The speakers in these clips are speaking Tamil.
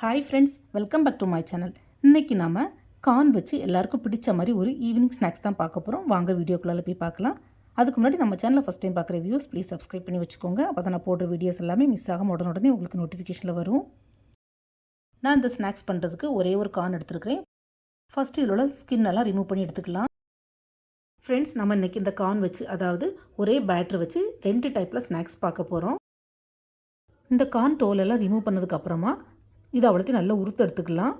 Hi friends welcome back to my channel இன்றைக்கி நாம் கார்ன் வச்சு எல்லாருக்கும் பிடிச்ச மாதிரி ஒரு ஈவினிங் ஸ்நாக்ஸ் தான் பார்க்க போகிறோம் வாங்க வீடியோக்குள்ளே போய் பார்க்கலாம். அதுக்கு முன்னாடி நம்ம சேனலில் ஃபஸ்ட் டைம் பார்க்குற வியூஸ் ப்ளீஸ் சப்ஸ்கிரைப் பண்ணி வச்சுக்கோங்க. அப்போ தான் நான் போடுற வீடியோஸ் எல்லாமே மிஸ் ஆகாம உடனே உடனே உங்களுக்கு நோட்டிஃபிகேஷனில் வரும். நான் இந்த ஸ்நாக்ஸ் பண்ணுறதுக்கு ஒரே ஒரு கார்ன் எடுத்துருக்கிறேன். ஃபஸ்ட்டு இதில் உள்ள ஸ்கின் எல்லாம் ரிமூவ் பண்ணி எடுத்துக்கலாம். ஃப்ரெண்ட்ஸ் நம்ம இன்றைக்கி இந்த கார்ன் வச்சு அதாவது ஒரே பேட்டர் வச்சு ரெண்டு டைப்பில் ஸ்நாக்ஸ் பார்க்க போகிறோம் இந்த கார்ன் தோலெல்லாம் ரிமூவ் பண்ணதுக்கப்புறமா இதை அவ்வளோத்தையும் நல்லா உறுத்து எடுத்துக்கலாம்.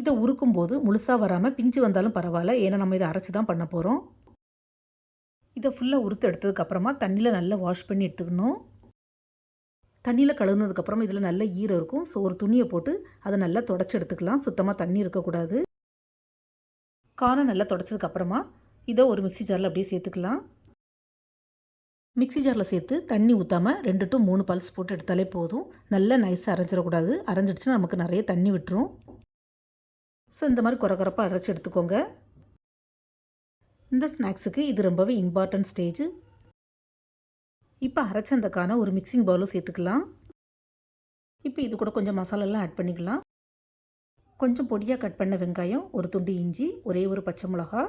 இதை உருக்கும்போது முழுசாக வராமல் பிஞ்சு வந்தாலும் பரவாயில்ல. ஏன்னா நம்ம இதை அரைச்சி தான் பண்ண போகிறோம் இதை ஃபுல்லாக உறுத்து எடுத்ததுக்கப்புறமா தண்ணியில் நல்லா வாஷ் பண்ணி எடுத்துக்கணும். தண்ணியில் கழுவுனதுக்கப்புறம் இதில் நல்ல ஈரம் இருக்கும். ஸோ ஒரு துணியை போட்டு அதை நல்லா தொடச்சி எடுத்துக்கலாம். சுத்தமாக தண்ணி இருக்கக்கூடாது. காரம் நல்லா தொடச்சதுக்கப்புறமா இதை ஒரு மிக்சி ஜாரில் அப்படியே சேர்த்துக்கலாம். மிக்சி ஜாரில் சேர்த்து தண்ணி ஊற்றாமல் ரெண்டு டு மூணு பல்ஸ் போட்டு எடுத்தாலே போதும். நல்லா நைஸாக அரைஞ்சிடக்கூடாது. அரைஞ்சிடுச்சுன்னா நமக்கு நிறைய தண்ணி விட்டுரும். ஸோ இந்த மாதிரி குறக்குறப்பாக அரைச்சி எடுத்துக்கோங்க. இந்த ஸ்நாக்ஸுக்கு இது ரொம்பவே இம்பார்ட்டன்ட் ஸ்டேஜ் இப்போ அரைச்ச அந்த ஒரு மிக்சிங் பவுலும் சேர்த்துக்கலாம். இப்போ இது கூட கொஞ்சம் மசாலாலாம் ஆட் பண்ணிக்கலாம். கொஞ்சம் பொடியாக கட் பண்ண வெங்காயம் ஒரு துண்டு இஞ்சி ஒரே ஒரு பச்சை மிளகா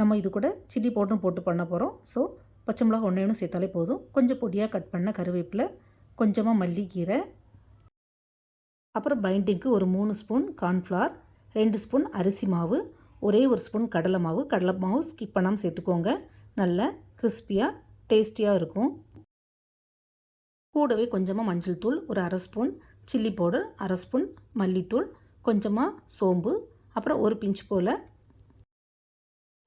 நம்ம இது கூட சில்லி பவுடரும் போட்டு பண்ண போகிறோம் ஸோ பச்சை மிளகா ஒன்றே ஒன்று சேர்த்தாலே போதும். கொஞ்சம் பொடியாக கட் பண்ண கருவேப்பிலை கொஞ்சமாக மல்லிக்கீரை அப்புறம் பைண்டிங்க்கு ஒரு மூணு ஸ்பூன் கார்ன்ஃப்ளவர் ரெண்டு ஸ்பூன் அரிசி மாவு ஒரே ஒரு ஸ்பூன் கடலை மாவு. கடலை மாவு ஸ்கிப் பண்ணாமல் சேர்த்துக்கோங்க. நல்ல கிறிஸ்பியாக டேஸ்டியாக இருக்கும். கூடவே கொஞ்சமாக மஞ்சள் தூள் ஒரு அரை ஸ்பூன் சில்லி பவுடர் அரை ஸ்பூன் மல்லித்தூள் கொஞ்சமாக சோம்பு அப்புறம் ஒரு பிஞ்ச் போல்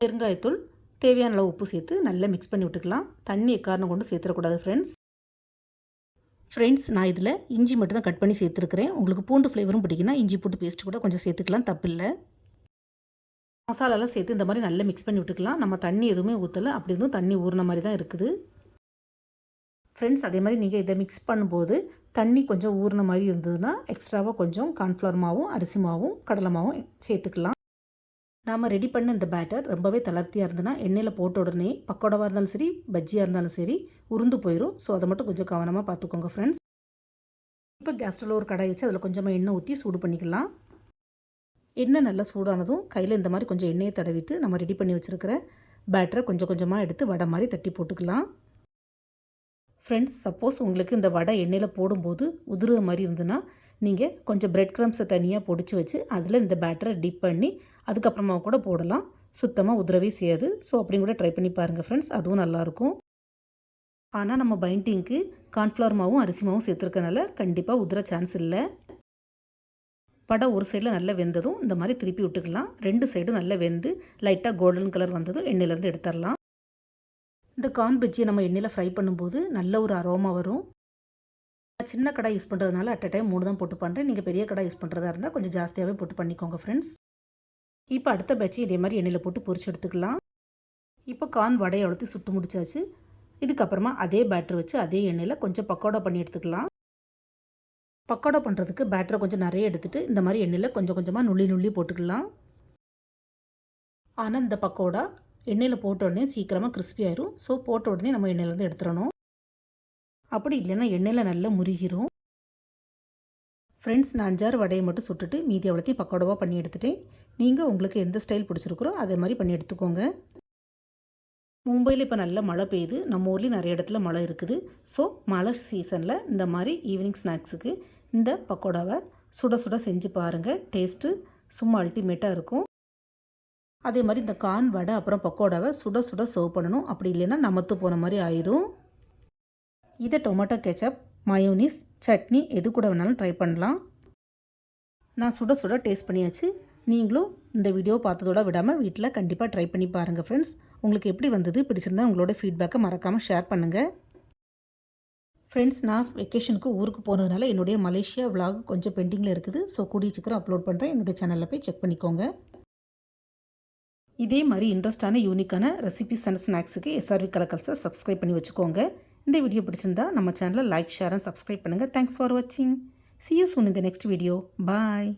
பெருங்காயத்தூள் தேவையான அளவு உப்பு சேர்த்து நல்லா மிக்ஸ் பண்ணி விட்டுக்கலாம். தண்ணி எக்காரணம் கொண்டு சேர்த்துடக்கூடாது ஃப்ரெண்ட்ஸ் ஃப்ரெண்ட்ஸ் நான் இதில் இஞ்சி மட்டும் தான் கட் பண்ணி சேர்த்துருக்கிறேன். உங்களுக்கு பூண்டு ஃப்ளேவரும் பிடிக்குன்னா இஞ்சி போட்டு பேஸ்ட் கூட கொஞ்சம் சேர்த்துக்கலாம் தப்பில்லை. மசாலாலாம் சேர்த்து இந்த மாதிரி நல்லா மிக்ஸ் பண்ணி விட்டுக்கலாம். நம்ம தண்ணி எதுவுமே ஊற்றலை அப்படி இருந்தும் தண்ணி ஊறின மாதிரி தான் இருக்குது. ஃப்ரெண்ட்ஸ் அதே மாதிரி நீங்கள் இதை மிக்ஸ் பண்ணும்போது தண்ணி கொஞ்சம் ஊறின மாதிரி இருந்ததுன்னா எக்ஸ்ட்ராவாக கொஞ்சம் கார்ன்ஃப்ளவர் மாவும் அரிசி மாவும் கடலை மாவும் சேர்த்துக்கலாம். நாம் ரெடி பண்ண இந்த பேட்டர் ரொம்பவே தளர்த்தியாக இருந்ததுன்னா எண்ணெயில் போட்ட உடனே பக்கோடாவாக இருந்தாலும் சரி பஜ்ஜியாக இருந்தாலும் சரி உருந்து போயிடும் ஸோ அதை மட்டும் கொஞ்சம் கவனமாக பார்த்துக்கோங்க ஃப்ரெண்ட்ஸ் இப்போ கேஸ்டில் ஒரு கடாய் வச்சு அதில் கொஞ்சமாக எண்ணெய் ஊற்றி சூடு பண்ணிக்கலாம். எண்ணெய் நல்லா சூடானதும் கையில் இந்த மாதிரி கொஞ்சம் எண்ணெயை தடவிட்டு நம்ம ரெடி பண்ணி வச்சுருக்கிற பேட்டரை கொஞ்சம் கொஞ்சமாக எடுத்து வடை மாதிரி தட்டி போட்டுக்கலாம். ஃப்ரெண்ட்ஸ் சப்போஸ் உங்களுக்கு இந்த வடை எண்ணெயில் போடும்போது உதிர மாதிரி இருந்ததுன்னா நீங்கள் கொஞ்சம் பிரெட் க்ரம்ஸை தனியாக பொடிச்சு வச்சு அதில் இந்த பேட்டரை டிப் பண்ணி அதுக்கப்புறமா கூட போடலாம். சுத்தமாக உதிரவே செய்யாது. ஸோ அப்படியும் கூட ட்ரை பண்ணி பாருங்கள் ஃப்ரெண்ட்ஸ் அதுவும் நல்லாயிருக்கும் ஆனால் நம்ம பைண்டிங்க்கு கார்ன்ஃப்ளவர் மாவும் அரிசி மாவும் சேர்த்துருக்கனால கண்டிப்பாக உதிர சான்ஸ் இல்லை. படம் ஒரு சைடில் நல்லா வெந்ததும் இந்த மாதிரி திருப்பி விட்டுக்கலாம். ரெண்டு சைடும் நல்லா வெந்து லைட்டாக கோல்டன் கலர் வந்ததும் எண்ணெயிலேருந்து எடுத்துடலாம் இந்த கார்ன் பஜ்ஜியை நம்ம எண்ணெயில் ஃப்ரை பண்ணும்போது நல்ல ஒரு அரோமா வரும். சின்ன கடை யூஸ் பண்ணுறதுனால அட் அ டைம் மூணு தான் போட்டு பண்ணுறேன் நீங்கள் பெரிய கடை யூஸ் பண்ணுறதா இருந்தால் கொஞ்சம் ஜாஸ்தியாகவே போட்டு பண்ணிக்கோங்க ஃப்ரெண்ட்ஸ் இப்போ அடுத்த பேட்சை இதே மாதிரி எண்ணெயில் போட்டு பொரிச்சு எடுத்துக்கலாம். இப்போ கான் வடையை வளர்த்து சுட்டு முடிச்சாச்சு. இதுக்கப்புறமா அதே பேட்டர் வச்சு அதே எண்ணெயில் கொஞ்சம் பக்கோடா பண்ணி எடுத்துக்கலாம். பக்கோடா பண்ணுறதுக்கு பேட்டரை கொஞ்சம் நிறைய எடுத்துகிட்டு இந்த மாதிரி எண்ணெயில் கொஞ்சம் கொஞ்சமாக நுள்ளி நுள்ளி போட்டுக்கலாம். ஆனால் இந்த பக்கோடா எண்ணெயில் போட்ட உடனே சீக்கிரமாக கிறிஸ்பி ஆயிரும். ஸோ போட்ட உடனே நம்ம எண்ணெயிலேருந்து எடுத்துடணும். அப்படி இல்லைன்னா எண்ணெயில் நல்லா முருகிரும். ஃப்ரெண்ட்ஸ் நான் அஞ்சாறு வடையை மட்டும் சுட்டுட்டு மீதி அவ்வளோத்தையும் பக்கோடவாக பண்ணி எடுத்துட்டேன். நீங்கள் உங்களுக்கு எந்த ஸ்டைல் பிடிச்சிருக்கிறோ அதே மாதிரி பண்ணி எடுத்துக்கோங்க. மும்பையில் இப்போ நல்ல மழை பெய்யுது. நம்ம ஊர்லேயும் நிறைய இடத்துல மழை இருக்குது. ஸோ மழை சீசனில் இந்த மாதிரி ஈவினிங் ஸ்நாக்ஸுக்கு இந்த பக்கோடாவை சுட சுட செஞ்சு பாருங்கள் டேஸ்ட்டு சும்மா அல்டிமேட்டாக இருக்கும். அதே மாதிரி இந்த கான் வடை அப்புறம் பக்கோடாவை சுட சுட சர்வ் பண்ணணும். அப்படி இல்லைன்னா நமத்து போன மாதிரி ஆயிரும். இதை டொமேட்டோ கெச்சப் மயோனிஸ் சட்னி எது கூட வேணாலும் ட்ரை பண்ணலாம். நான் சுட சுட டேஸ்ட் பண்ணியாச்சு. நீங்களும் இந்த வீடியோ பார்த்ததோட விடாமல் வீட்டில் கண்டிப்பாக ட்ரை பண்ணி பாருங்கள் ஃப்ரெண்ட்ஸ் உங்களுக்கு எப்படி வந்தது பிடிச்சிருந்தா உங்களோட ஃபீட்பேக்கை மறக்காமல் ஷேர் பண்ணுங்கள் ஃப்ரெண்ட்ஸ் நான் வெக்கேஷனுக்கு ஊருக்கு போனதுனால என்னுடைய மலேசியா விலாக் கொஞ்சம் பெண்டிங்கில் இருக்குது. ஸோ கூடிய சீக்கிரம் அப்லோட் பண்ணுறேன் என்னுடைய சேனலில் போய் செக் பண்ணிக்கோங்க. இதே மாதிரி இன்ட்ரெஸ்டான யூனிக்கான ரெசிபிஸ் அண்ட் ஸ்நாக்ஸுக்கு எஸ்ஆர்வி கலக்கல்ஸை சப்ஸ்கிரைப் பண்ணி வச்சுக்கோங்க. இந்த வீடியோ பிடிச்சிருந்தா நம்ம சேனலை லைக் ஷேர் அண்ட் சப்ஸ்கிரைப் பண்ணுங்கள் தேங்க்ஸ் ஃபார் வாட்சிங் சி யூ சூன் இந்த நெக்ஸ்ட் வீடியோ பாய்